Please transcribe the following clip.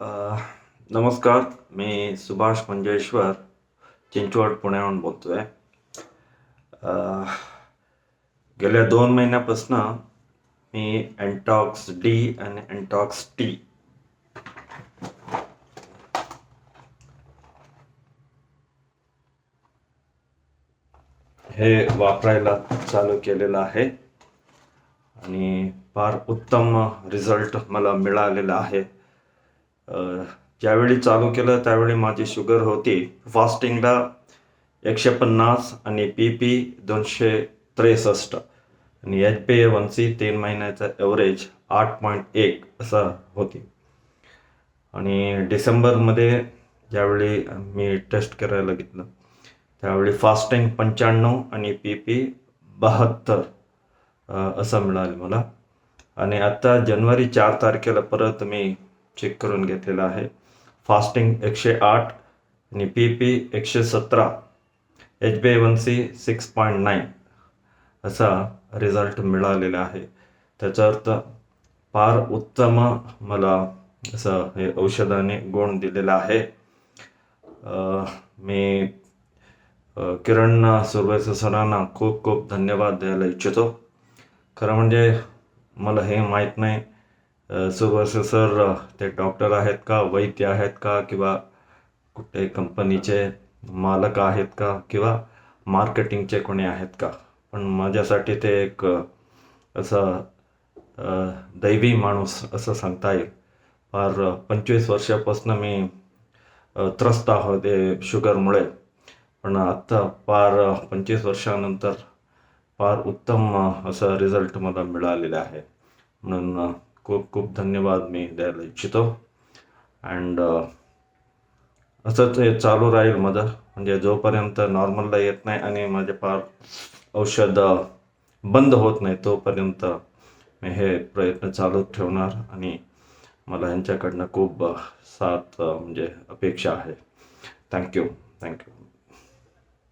नमस्कार मी सुभाष मंजेश्वर चिंचवड पुण्याहून बोलतो आहे गेल्या दोन महिन्यापासून मी अँटॉक्स डी आणि अँटॉक्स टी हे वापरायला चालू केलेलं आहे आणि फार उत्तम रिझल्ट मला मिळालेला आहे. ज्यावेळी चालू केलं त्यावेळी माझी शुगर होती. फास्टिंगला एकशे पन्नास आणि पी पी दोनशे त्रेसष्ट. आणि H P A one C तीन महिन्याचा ॲव्हरेज आठ पॉईंट एक असं होती. आणि डिसेंबरमध्ये ज्यावेळी मी टेस्ट करायला घेतलं त्यावेळी फास्टिंग पंच्याण्णव आणि पी पी बहात्तर असं मिळालं मला. आणि आत्ता जानेवारी चार तारखेला परत मी चेक करून घेतलेला आहे. फास्टिंग एकशे आठ आणि पी पी एकशे सतरा. H B one C six point nine. असा रिझल्ट मिळालेला आहे. त्याचा अर्थ फार उत्तम मला असं हे औषधाने गुण दिलेला आहे. मी किरण सुरवैसे सरांना खूप खूप धन्यवाद द्यायला इच्छितो. खरं म्हणजे मला हे माहीत नाही अ, सर ते डॉक्टर आहेत का वैद्य आहेत का किंवा कुठे कंपनीचे मालक आहेत का किंवा मार्केटिंगचे कोणी आहेत का? पण माझ्यासाठी ते एक असं दैवी माणूस असं सांगता येईल. फार पंचवीस वर्षापासून मी त्रस्त आहोत शुगरमुळे. पण आत्ता फार पंचवीस वर्षानंतर फार उत्तम असं असा रिझल्ट मला मिळालेला आहे. म्हणून खूप खूप धन्यवाद मी द्यायला इच्छितो. अँड uh, असंच हे चालू राहील माझं म्हणजे जोपर्यंत नॉर्मलला येत नाही आणि माझे फार औषध uh, बंद होत नाही तोपर्यंत मी हे प्रयत्न चालू ठेवणार आणि मला ह्यांच्याकडनं खूप uh, साथ म्हणजे अपेक्षा आहे. Thank you thank you